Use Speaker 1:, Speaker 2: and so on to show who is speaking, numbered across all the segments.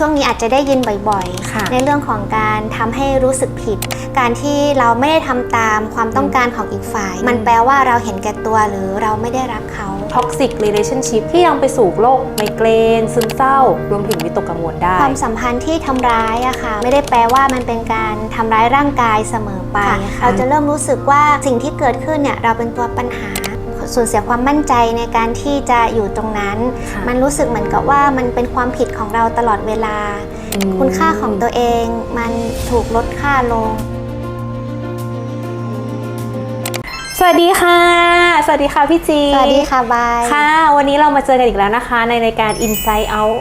Speaker 1: ช่วงนี้อาจจะได้ยินบ่อย
Speaker 2: ค่ะ
Speaker 1: ๆในเรื่องของการทำให้รู้สึกผิด การที่เราไม่ได้ทำตามความต้องการของอีกฝ่าย มันแปลว่าเราเห็นแก่ตัวหรือเราไม่ได้รักเขา
Speaker 2: toxic relationship ที่ยังไปสู่โรคไมเกรน ซึมเศร้า รวมถึงวิตกกังวลได้
Speaker 1: ความสัมพันธ์ที่ทำร้ายอะค่ะ ไม่ได้แปลว่ามันเป็นการทำร้ายร่างกายเสมอไป
Speaker 2: ค่ะ
Speaker 1: เราจะเริ่มรู้สึกว่าสิ่งที่เกิดขึ้นเนี่ยเราเป็นตัวปัญหา สูญเสียความมั่นใจในการที่จะอยู่ตรงนั้น
Speaker 2: ค่ะ
Speaker 1: มันรู้สึกเหมือนกับว่ามันเป็นความผิดของเราตลอดเวลา
Speaker 2: อืม
Speaker 1: คุณค่าของตัวเองมันถูกลดค่าลง
Speaker 2: สวัสดีค่ะ สวัสดีค่ะพี่จี
Speaker 1: สวัสดีค่ะบาย
Speaker 2: ค่ะ วันนี้เรามาเจอกันอีกแล้วนะคะ ในรายการ Inside Out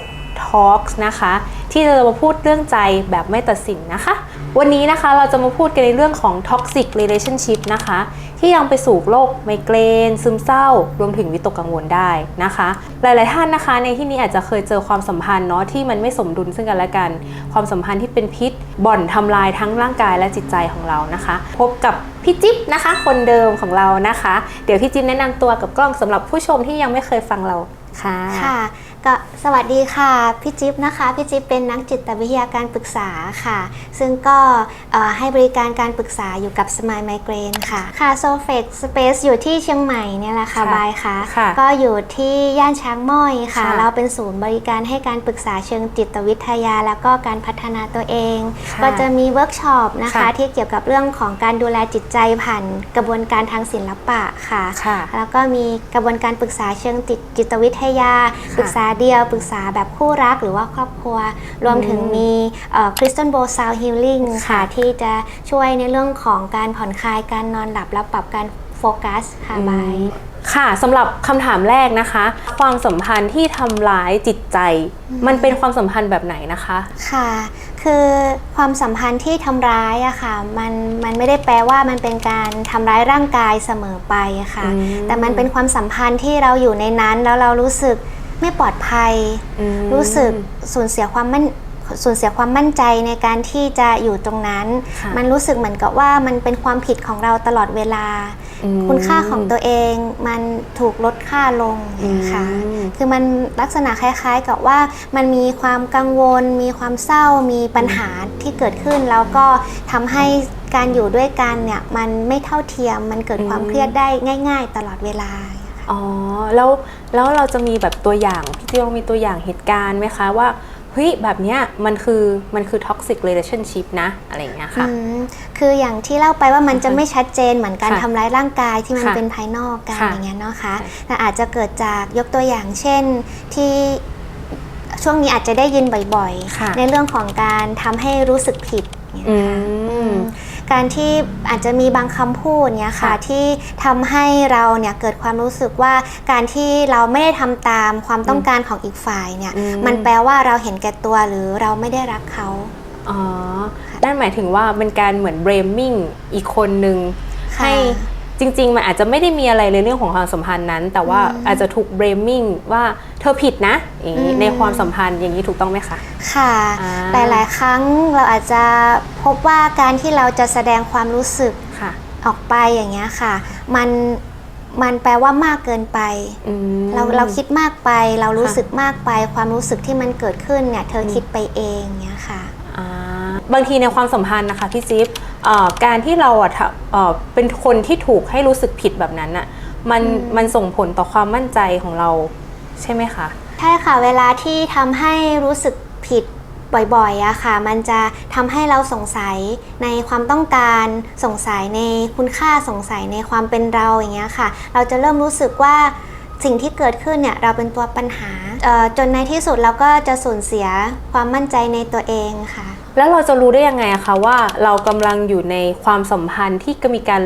Speaker 2: Talks นะคะ ที่จะมาพูดเรื่องใจแบบไม่ตัดสินนะคะ วันนี้นะคะเราจะมาพูดกันในเรื่องของ toxic relationship นะคะ ที่ยังไปสู่โรคไมเกรน ซึมเศร้า รวมถึงวิตกกังวลได้นะคะ หลาย ๆ ท่านนะคะ ในที่นี้อาจจะเคยเจอความสัมพันธ์เนาะที่มันไม่สมดุลซึ่งกันและกัน ความสัมพันธ์ที่เป็นพิษบ่อนทำลายทั้งร่างกายและจิตใจของเรานะคะ พบกับพี่จิ๊บนะคะ คนเดิมของเรานะคะ เดี๋ยวพี่จิ๊บแนะนำตัวกับกล้องสำหรับผู้ชมที่ยังไม่เคยฟังเราค่ะ
Speaker 1: ค่ะ ก็สวัสดีค่ะพี่จิ๊บนะคะพี่จิ๊บเป็นนักจิตวิทยาการปรึกษาค่ะ ซึ่งก็เอ่อให้บริการการปรึกษาอยู่กับ Smile Migraine ค่ะค่ะ s o f e x Space อยู่ที่เชียงใหม่เนี่ยแหละค่ะ
Speaker 2: ค่ะ
Speaker 1: บายค่ะ
Speaker 2: ค่ะ
Speaker 1: ก็อยู่ที่ย่านช้างม้อยค่ะ
Speaker 2: ค่ะ
Speaker 1: เราเป็นศูนย์บริการให้การปรึกษาเชิงจิตวิทยา แล้วก็การพัฒนาตัวเอง
Speaker 2: ค่ะ
Speaker 1: ก็จะมีเวิร์กช็อปนะคะ
Speaker 2: ค่ะ
Speaker 1: ที่เกี่ยวกับเรื่องของการดูแลจิตใจผ่านกระบวนการทางศิลปะค่ะ
Speaker 2: ค่ะ
Speaker 1: แล้วก็มีกระบวนการปรึกษาเชิงจิตจิตวิทยาปรึกษาเดียวปรึกษาแบบคู่รักหรือว่าครอบครัว รวมถึงมีคริสตันโบซาวฮิลลิ่ง
Speaker 2: ค่ะ
Speaker 1: ค่ะที่จะช่วยในเรื่องของการผ่อนคลายการนอนหลับและปรับการโฟกัสค่ะบาย
Speaker 2: ค่ะสำหรับคำถามแรกนะคะ ความสัมพันธ์ที่ทำร้ายจิตใจ มันเป็นความสัมพันธ์แบบไหนนะคะ
Speaker 1: ค่ะคือความสัมพันธ์ที่ทำร้ายอะค่ะมันมันไม่ได้แปลว่ามันเป็นการทำร้ายร่างกายเสมอไปอะค่ะ
Speaker 2: อืม
Speaker 1: แต่มันเป็นความสัมพันธ์ที่เราอยู่ในนั้นแล้วเรารู้สึก ไม่ปลอดภัย
Speaker 2: อืม
Speaker 1: รู้สึกสูญเสียความมั่นสูญเสียความมั่นใจในการที่จะอยู่ตรงนั้น
Speaker 2: ค่ะ
Speaker 1: มันรู้สึกเหมือนกับว่ามันเป็นความผิดของเราตลอดเวลา
Speaker 2: อืม
Speaker 1: คุณค่าของตัวเองมันถูกลดค่าลงค่ะ
Speaker 2: อืม
Speaker 1: คือมันลักษณะคล้ายๆ กับว่ามันมีความกังวล มีความเศร้ามีปัญหาที่เกิดขึ้น แล้วก็ทำให้การอยู่ด้วยกันเนี่ยมันไม่เท่าเทียมมันเกิดความเครียดได้ง่าย ๆ ตลอดเวลา
Speaker 2: อ๋อแล้วแล้วเราจะมีแบบตัวอย่างพี่จิวมีตัวอย่างเหตุการณ์ไหมคะว่าเฮ้ยแบบเนี้ยมันคือมันคือ toxic relationship นะอะไรอย่างเงี้ยค่ะ
Speaker 1: อืมคืออย่างที่เล่าไปว่ามันจะ
Speaker 2: ค่ะ
Speaker 1: ไม่ชัดเจนเหมือนการ
Speaker 2: ค่ะ
Speaker 1: ทำร้ายร่างกายที่มัน
Speaker 2: ค่ะ
Speaker 1: เป็นภายนอกกัน
Speaker 2: ค่ะ
Speaker 1: อย่างเงี้ยเนาะคะ
Speaker 2: ค่ะ
Speaker 1: แต่อาจจะเกิดจากยกตัวอย่างเช่นที่ช่วงนี้อาจจะได้ยินบ่อย
Speaker 2: ค่ะ
Speaker 1: ๆในเรื่องของการทำให้รู้สึกผิดเนี่ย
Speaker 2: อื
Speaker 1: ค่ะ
Speaker 2: ม
Speaker 1: การที่อาจจะมีบางคำพูดเนี่ยค่ะ
Speaker 2: ค่ะ
Speaker 1: ที่ทำให้เราเนี่ยเกิดความรู้สึกว่าการที่เราไม่ได้ทำตามความต้องการของอีกฝ่ายเนี่ย
Speaker 2: อืม
Speaker 1: มันแปลว่าเราเห็นแก่ตัวหรือเราไม่ได้รักเขา
Speaker 2: อ๋อนั่นหมายถึงว่าเป็นการเหมือน blaming อีกคนนึง
Speaker 1: ค่ะ
Speaker 2: ให้ จริง ๆ มันอาจจะไม่ได้มีอะไรในเรื่องของความสัมพันธ์นั้น แต่ว่า
Speaker 1: อืม
Speaker 2: อาจจะถูก blaming ว่าเธอผิดนะอย่างนี้
Speaker 1: อืม
Speaker 2: ในความสัมพันธ์อย่างนี้ถูกต้องไหมคะ
Speaker 1: ค่ะ
Speaker 2: อ่า
Speaker 1: แต่หลายครั้งเราอาจจะพบว่าการที่เราจะแสดงความรู้สึก
Speaker 2: ค่ะ
Speaker 1: ออกไปอย่างเงี้ยค่ะ มันมันแปลว่ามากเกินไป
Speaker 2: อืม
Speaker 1: เราเราคิดมากไป เรารู้
Speaker 2: ค่ะ
Speaker 1: สึกมากไป ความรู้สึกที่มันเกิดขึ้นเนี่ย เธอคิดไปเองเงี้ยค่ะ
Speaker 2: อ่าบางทีในความสัมพันธ์นะคะพี่จิ๊บเอ่อ การที่เราอะทำเอ่อเป็นคนที่ถูกให้รู้สึกผิดแบบนั้นอะมัน
Speaker 1: อืม
Speaker 2: มันส่งผลต่อความมั่นใจของเราใช่ไหมคะ
Speaker 1: ใช่ค่ะเวลาที่ทำให้รู้สึกผิดบ่อยๆอะค่ะ มันจะทำให้เราสงสัยในความต้องการสงสัยในคุณค่าสงสัยในความเป็นเราอย่างเงี้ยค่ะ เราจะเริ่มรู้สึกว่าสิ่งที่เกิดขึ้นเนี่ยเราเป็นตัวปัญหาเอ่อจนในที่สุดเราก็จะสูญเสียความมั่นใจในตัวเองค่ะ
Speaker 2: แล้วเราจะรู้ได้ยังไงอะคะว่าเรากำลังอยู่ในความสัมพันธ์ที่ก็มีการ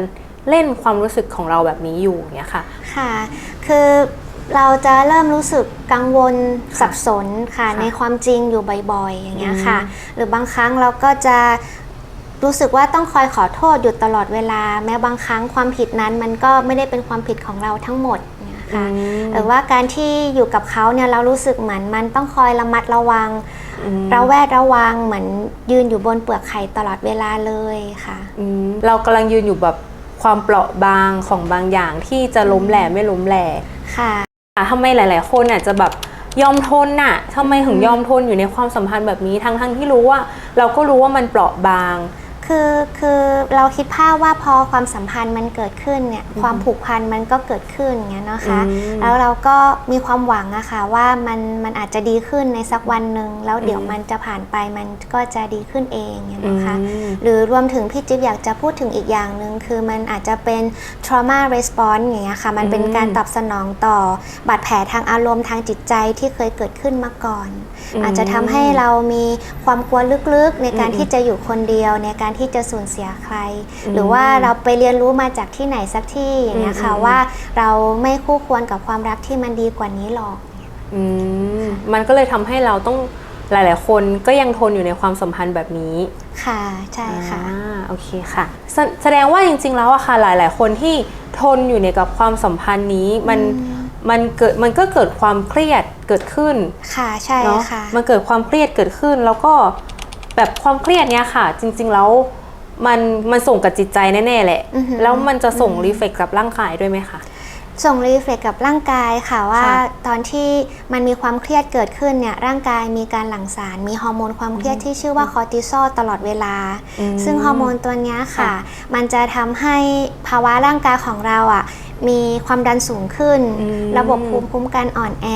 Speaker 2: เล่นความรู้สึกของเราแบบนี้อยู่เนี่ยค่ะ
Speaker 1: ค่ะ คือเราจะเริ่มรู้สึกกังวล
Speaker 2: ค่ะ
Speaker 1: สับสนค่ะ
Speaker 2: ค่ะ
Speaker 1: ในความจริงอยู่บ่อยๆ อย่างเงี้ยค่ะ
Speaker 2: อืม
Speaker 1: หรือบางครั้งเราก็จะรู้สึกว่าต้องคอยขอโทษอยู่ตลอดเวลา แม้บางครั้งความผิดนั้นมันก็ไม่ได้เป็นความผิดของเราทั้งหมดเนี่ยค่ะ
Speaker 2: อืม
Speaker 1: หรือว่าการที่อยู่กับเขาเนี่ยเรารู้สึกเหมือนมันต้องคอยระมัดระวัง
Speaker 2: อืม
Speaker 1: ระแวดระวังเหมือนยืนอยู่บนเปลือกไข่ตลอดเวลาเลยค่ะ
Speaker 2: อืมเรากำลังยืนอยู่แบบความเปราะบางของบางอย่างที่จะล้มแหล่ไม่ล้มแหล่
Speaker 1: ค่ะ
Speaker 2: ค่ะทำไมหลาย ๆ คนอาจจะแบบยอมทนน่ะทำไมถึงยอมทนอยู่ในความสัมพันธ์แบบนี้ทั้งทั้งที่รู้ว่า เราก็รู้ว่ามันเปราะบาง
Speaker 1: คือคือเราคิดภาพว่าพอความสัมพันธ์มันเกิดขึ้นเนี่ยความผูกพันมันก็เกิดขึ้นอย่างเงี้ยนะคะ
Speaker 2: อืม
Speaker 1: แล้วเราก็มีความหวังอะค่ะว่ามันมันอาจจะดีขึ้นในสักวันหนึ่งแล้วเดี๋ยว
Speaker 2: อืม
Speaker 1: มันจะผ่านไปมันก็จะดีขึ้นเองอย่างเงี้ยนะคะ
Speaker 2: อืม
Speaker 1: หรือรวมถึงพี่จิ๊บอยากจะพูดถึงอีกอย่างหนึ่งคือมันอาจจะเป็น trauma response อย่างเงี้ยค่ะมันเป็น
Speaker 2: อืม
Speaker 1: การตอบสนองต่อบาดแผลทางอารมณ์ทางจิตใจที่เคยเกิดขึ้นมาก่อน
Speaker 2: อืม
Speaker 1: อาจจะทำให้เรามีความกลัวลึกๆ ในการ
Speaker 2: อืม
Speaker 1: ที่จะอยู่คนเดียวในการที่จะสูญเสียใคร
Speaker 2: อืม
Speaker 1: หรือว่าเราไปเรียนรู้มาจากที่ไหนสักที่อย่างเงี้ยค่ะ
Speaker 2: อืม
Speaker 1: ว่าเราไม่คู่ควรกับความรักที่มันดีกว่านี้หรอก
Speaker 2: อืมมันก็เลยทำให้เราต้องหลาย ๆ คนก็ยังทนอยู่ในความสัมพันธ์แบบนี้
Speaker 1: ค่ะ ใช่ค่ะ
Speaker 2: อ่าโอเคค่ะแสแสดงว่าจริง ๆ แล้วอะค่ะหลาย ๆ คนที่ทนอยู่ในกับความสัมพันธ์นี้มันมันเกิดมันก็เกิดความเครียดเกิดขึ้น
Speaker 1: ค่ะใช่
Speaker 2: เนาะ
Speaker 1: ค่ะ
Speaker 2: มันเกิดความเครียดเกิดขึ้นแล้วก็ แบบความเครียดเนี้ยค่ะ จริง ๆ แล้วมันมันส่งกับจิตใจแน่ๆแหละ
Speaker 1: อือหือ
Speaker 2: แล้วมันจะส่งรีเฟกกับร่างกายด้วยไหมคะ
Speaker 1: ส่งรีเฟกกับร่างกายค่ะว่า
Speaker 2: ค่ะ
Speaker 1: ตอนที่มันมีความเครียดเกิดขึ้นเนี่ยร่างกายมีการหลั่งสาร มีฮอร์โมนความเครียดที่ชื่อว่าคอร์ติซอลตลอดเวลา
Speaker 2: อืม
Speaker 1: ซึ่งฮอร์โมนตัวเนี้ยค่ะ
Speaker 2: ค่ะ
Speaker 1: มันจะทำให้ภาวะร่างกายของเราอะมีความดันสูงขึ้น
Speaker 2: อืม
Speaker 1: ระบบภูมิคุ้มกันอ่อนแอ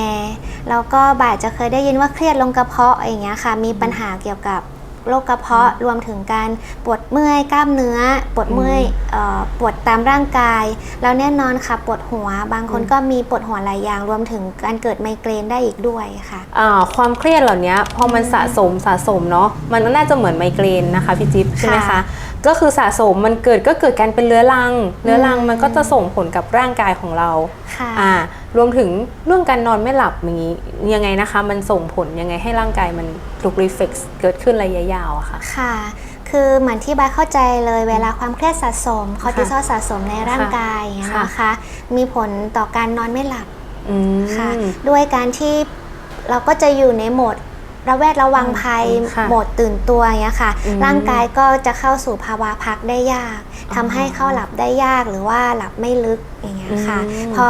Speaker 1: แล้วก็บ่ายจะเคยได้ยินว่าเครียดลงกระเพาะอย่างเงี้ยค่ะ มีปัญหาเกี่ยวกับ โรคกระเพาะรวมถึงการปวดเมื่อยกล้ามเนื้อ ปวดเมื่อยเอ่อปวดตามร่างกาย แล้วแน่นอนค่ะปวดหัว บางคนก็มีปวดหัวหลายอย่าง รวมถึงการเกิดไมเกรนได้อีกด้วยค่ะ
Speaker 2: อ่าความเครียดเหล่านี้พอมันสะสมสะสมเนาะมันก็น่าจะเหมือนไมเกรนนะคะพี่จิ๊บใช่ไหมคะ
Speaker 1: ค่ะ
Speaker 2: ก็คือสะสมมันเกิดก็เกิดการเป็นเรื้อรังเรื้อรัง
Speaker 1: อืม
Speaker 2: มันก็จะส่งผลกับร่างกายของเรา
Speaker 1: ค่ะ
Speaker 2: อ่า รวมถึงเรื่องการนอนไม่หลับอย่างนี้ยังไงนะคะ มันส่งผลยังไงให้ร่างกายมันถูกรีเฟกเกิดขึ้นระยะยาวอะค่ะ
Speaker 1: ค่ะ คือเหมือนที่บายเข้าใจเลยเวลาความเครียดสะสมคอร์ติซอลสะสมในร่างกายอย่างเงี้ย
Speaker 2: ค่ะ
Speaker 1: นะคะ มีผลต่อการนอนไม่หลับ
Speaker 2: อืม
Speaker 1: ค่ะ ด้วยการที่เราก็จะอยู่ในโหมดระแวดระวังภัย
Speaker 2: ค่ะ
Speaker 1: โหมดตื่นตัวอย่างเงี้ยค่ะ
Speaker 2: อืม
Speaker 1: ร่างกายก็จะเข้าสู่ภาวะพักได้ยาก
Speaker 2: อ๋อ
Speaker 1: ทำให้เข้าหลับได้ยากหรือว่าหลับไม่ลึกอย่างเงี้ยค่ะ
Speaker 2: อืม
Speaker 1: พอ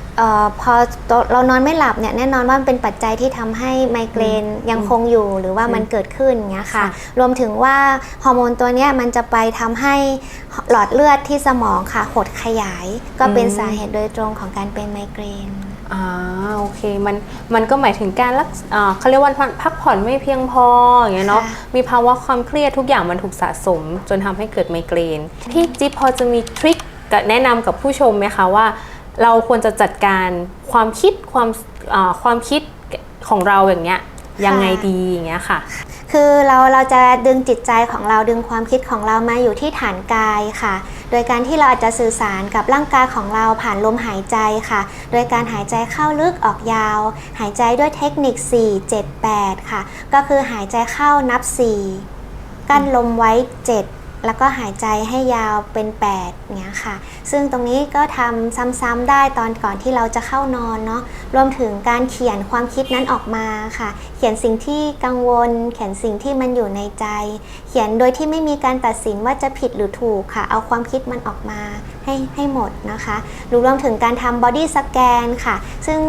Speaker 1: เอ่อพอเรานอนไม่หลับเนี่ยแน่นอนว่ามันเป็นปัจจัยที่ทำให้ไมเกรนยังคงอยู่หรือว่ามันเกิดขึ้นอย่างเงี้ยค่ะ
Speaker 2: ค่ะ
Speaker 1: รวมถึงว่าฮอร์โมนตัวเนี้ยมันจะไปทำให้หลอดเลือดที่สมองค่ะหดขยาย ก็เป็น
Speaker 2: อืม
Speaker 1: สาเหตุโดยตรงของการเป็นไมเกรน
Speaker 2: อ่าโอเคมันมันก็หมายถึงการรักษอ่าเขาเรียกว่าพักผ่อนไม่เพียงพออย่างเงี้ยเนาะ
Speaker 1: ค่ะ
Speaker 2: มีภาวะความเครียดทุกอย่างมันถูกสะสม จนทำให้เกิดไมเกรนพี่จิ๊บพอจะมีทริคกับแนะนำกับผู้ชมไหมคะว่า เราควรจะจัดการความคิดความอ่าความคิดของเราอย่างเงี้ยยังไงดีอย่างเงี้ยค่ะ
Speaker 1: คือเราเราจะดึงจิตใจของเราดึงความคิดของเรามาอยู่ที่ฐานกายค่ะ โดยการที่เราอาจจะสื่อสารกับร่างกายของเราผ่านลมหายใจค่ะ โดยการหายใจเข้าลึกออกยาว หายใจด้วยเทคนิค 4 7 8 ค่ะ ก็คือหายใจเข้านับ 4 กั้นลมไว้ 7 แล้วก็หายใจให้ยาวเป็น8เนี้ยค่ะ ซึ่งตรงนี้ก็ทำซ้ำๆได้ตอนก่อนที่เราจะเข้านอนเนาะ รวมถึงการเขียนความคิดนั้นออกมาค่ะ เขียนสิ่งที่กังวล เขียนสิ่งที่มันอยู่ในใจ เขียนโดยที่ไม่มีการตัดสินว่าจะผิดหรือถูกค่ะ เอาความคิดมันออกมาให้ให้หมดนะคะหรือรวมถึงการทำ body scan ค่ะ ซึ่ง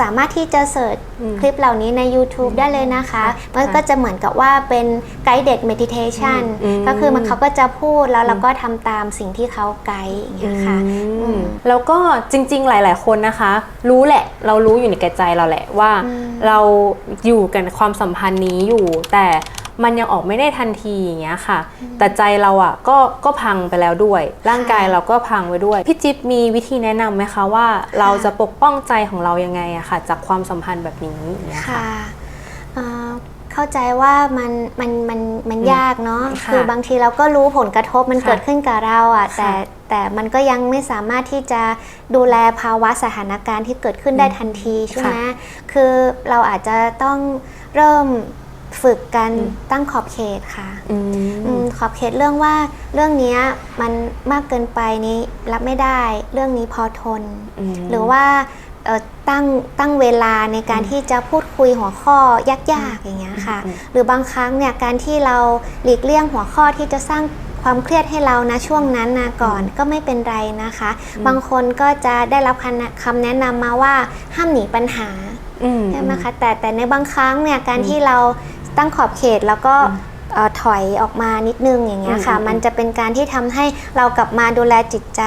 Speaker 1: สามารถที่จะเสิร์ช
Speaker 2: อืม
Speaker 1: คลิปเหล่านี้ใน YouTube ได้เลยนะคะ
Speaker 2: ค่ะ
Speaker 1: มันก็จะเหมือนกับว่าเป็น guided meditation
Speaker 2: อืม
Speaker 1: ก็คือมันเขาก็จะพูดแล้วเราก็ทำตามสิ่งที่เขาไกด์อย่างเงี้ยค่ะ
Speaker 2: อื
Speaker 1: อื
Speaker 2: ม
Speaker 1: ม
Speaker 2: แล้วก็จริง ๆ หลาย ๆ คนนะคะ รู้แหละ เรารู้อยู่ในแก่ใจเราแหละว่า
Speaker 1: อืม
Speaker 2: เราอยู่กันความสัมพันธ์นี้อยู่แต่ มันยังออกไม่ได้ทันทีอย่างเงี้ยค่ะ แต่ใจเราอะก็ก็พังไปแล้วด้วย ร่างกายเราก็พังไปด้วยพี่จิ๊บมีวิธีแนะนำไหมคะว่า เราจะปกป้องใจของเรายังไงอะค่ะ จากความสัมพันธ์แบบนี้อย่างเงี้ยค่ะ
Speaker 1: ค่ะเอ่อเข้าใจว่ามันมันมันมัน
Speaker 2: อืม
Speaker 1: ยากเนาะ
Speaker 2: ค่ะ
Speaker 1: คือบางทีเราก็รู้ผลกระทบมัน
Speaker 2: ค่ะ
Speaker 1: เกิดขึ้นกับเราอะ่ะ
Speaker 2: ค่ะ
Speaker 1: แต่แต่มันก็ยังไม่สามารถที่จะดูแลภาวะสถานการณ์ที่เกิดขึ้นได้ทันทีใช่ไหมคือเราอาจจะต้องเริ่ม ฝึกการ
Speaker 2: อืม
Speaker 1: ตั้งขอบเขตค่ะ
Speaker 2: อื
Speaker 1: อื
Speaker 2: ม
Speaker 1: มขอบเขตเรื่องว่าเรื่องเนี้ยมันมากเกินไปนี้รับไม่ได้ เรื่องนี้พอทน
Speaker 2: ม
Speaker 1: หรือว่าเอ่อตั้งตั้งเวลาในการ
Speaker 2: อืม
Speaker 1: ที่จะพูดคุยหัวข้อยากๆอย่างเงี้ยค่ะ
Speaker 2: อืม
Speaker 1: หรือบางครั้งเนี่ยการที่เราหลีกเลี่ยงหัวข้อที่จะสร้างความเครียดให้เรานะช่วงนั้นนะก่อนก็ไม่เป็นไรนะคะ
Speaker 2: อืม
Speaker 1: บางคนก็จะได้รับคำแนะคำแนะนำมาว่าห้ามหนีปัญหา
Speaker 2: อืม
Speaker 1: ใช่ไหมคะแต่แต่ในบางครั้งเนี่ยการที่เรา ตั้งขอบเขตแล้วก็เอ่อถอยออกมานิดนึงอย่างเงี้ยค่ะ
Speaker 2: อืม
Speaker 1: มันจะเป็นการที่ทำให้เรากลับมาดูแลจิตใจ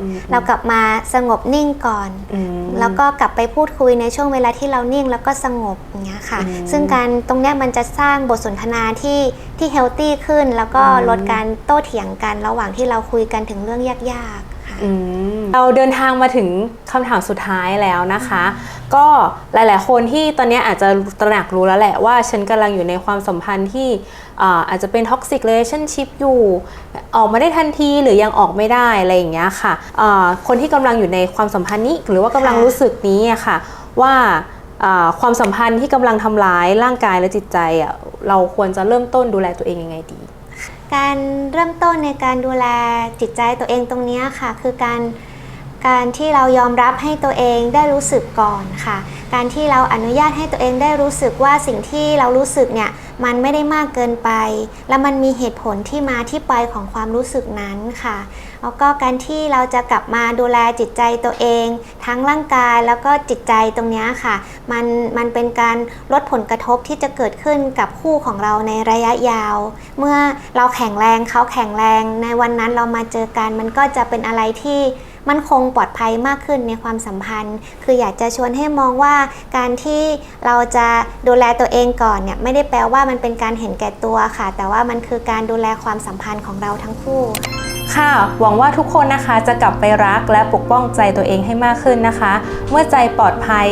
Speaker 2: อืม
Speaker 1: เรากลับมาสงบนิ่งก่อน
Speaker 2: อืม
Speaker 1: แล้วก็กลับไปพูดคุยในช่วงเวลาที่เรานิ่งแล้วก็สงบอย่างเงี้ยค่ะ
Speaker 2: อืม
Speaker 1: ซึ่งการตรงเนี้ยมันจะสร้างบทสนทนาที่ที่เฮลตี้ขึ้น แล้วก็
Speaker 2: อืม
Speaker 1: ลดการโต้เถียงกันระหว่างที่เราคุยกันถึงเรื่องยากๆ ค่ะ
Speaker 2: อืมเราเดินทางมาถึงคำถามสุดท้ายแล้วนะคะ ก็หลาย ๆ คนที่ตอนนี้อาจจะตระหนักรู้แล้วแหละว่าฉันกำลังอยู่ในความสัมพันธ์ที่อ่าอาจจะเป็น toxic relationship อยู่ ออกมาได้ทันทีหรือยังออกไม่ได้อะไรอย่างเงี้ยค่ะอ่าคนที่กำลังอยู่ในความสัมพันธ์นี้ หรือว่ากำลัง
Speaker 1: ค่ะ
Speaker 2: รู้สึกนี้อะค่ะว่าอ่าความสัมพันธ์ที่กำลังทำร้ายร่างกายและจิตใจอะเราควรจะเริ่มต้นดูแลตัวเองยังไงดี
Speaker 1: การเริ่มต้นในการดูแลจิตใจตัวเองตรงนี้ค่ะ คือการการที่เรายอมรับให้ตัวเองได้รู้สึกก่อนค่ะ การที่เราอนุญาตให้ตัวเองได้รู้สึกว่าสิ่งที่เรารู้สึกเนี่ย มันไม่ได้มากเกินไป และมันมีเหตุผลที่มาที่ไปของความรู้สึกนั้นค่ะ แล้วก็การที่เราจะกลับมาดูแลจิตใจตัวเอง ทั้งร่างกายแล้วก็จิตใจตรงนี้ค่ะ มันมันเป็นการลดผลกระทบที่จะเกิดขึ้นกับคู่ของเราในระยะยาว เมื่อเราแข็งแรงเขาแข็งแรงในวันนั้นเรามาเจอกันมันก็จะเป็นอะไรที่ มั่นคงปลอดภัยมากขึ้นในความสัมพันธ์ คืออยากจะชวนให้มองว่าการที่เราจะดูแลตัวเองก่อนเนี่ยไม่ได้แปลว่ามันเป็นการเห็นแก่ตัวค่ะ แต่ว่ามันคือการดูแลความสัมพันธ์ของเราทั้งคู่
Speaker 2: ค่ะ หวังว่าทุกคนนะคะจะกลับไปรักและปกป้องใจตัวเองให้มากขึ้นนะคะ เมื่อใจปลอดภัย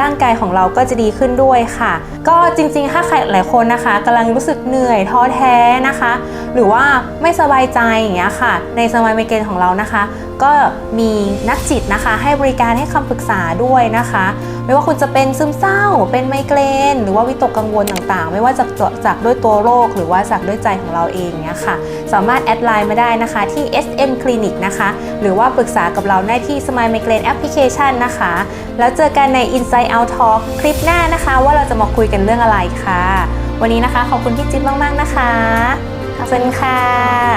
Speaker 2: ร่างกายของเราก็จะดีขึ้นด้วยค่ะ ก็จริงๆ ถ้าใครหลายคนนะคะกำลังรู้สึกเหนื่อยท้อแท้นะคะ หรือว่าไม่สบายใจอย่างเงี้ยค่ะ ในสมัยเมเกนของเรานะคะ ก็มีนักจิตนะคะ ให้บริการให้คำปรึกษาด้วยนะคะ ไม่ว่าคุณจะเป็นซึมเศร้า เป็นไมเกรน หรือว่าวิตกกังวลต่างๆ ไม่ว่าจากตัวจากด้วยตัวโรค หรือว่าจากด้วยใจของเราเองเนี่ยค่ะ สามารถแอดไลน์มาได้นะคะที่ SM Clinic นะคะ หรือว่าปรึกษากับเราได้ที่ Smile Migraine Application นะคะ แล้วเจอกันใน Inside Out Talk คลิปหน้านะคะ ว่าเราจะมาคุยกันเรื่องอะไรค่ะ วันนี้นะคะขอบคุณพี่จิ๊บมาก ๆ นะคะขอบคุณค่ะ